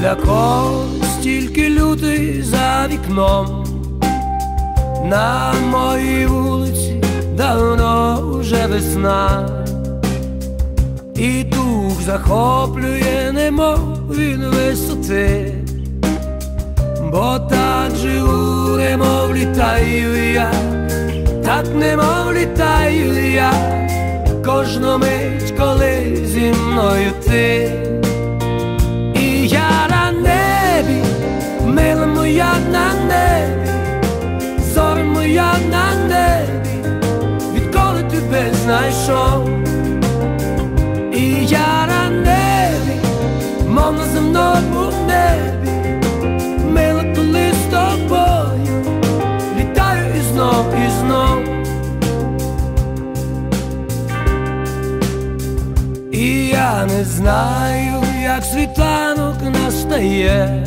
для когось тільки лютий за вікном. На моїй вулиці давно вже весна, і дух захоплює, немов він висоти, бо так живу, немов літаю я, так немов літаю я, кожну мить, коли зі мною ти. Моя на небі, зоря моя на небі, відколи тебе знайшов. І я на небі, мов на земному небі, мила коли з тобою, літаю і знов, і знов. І я не знаю, як світанок настає,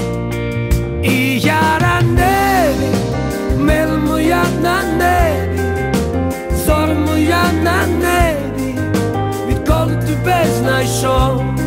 来说。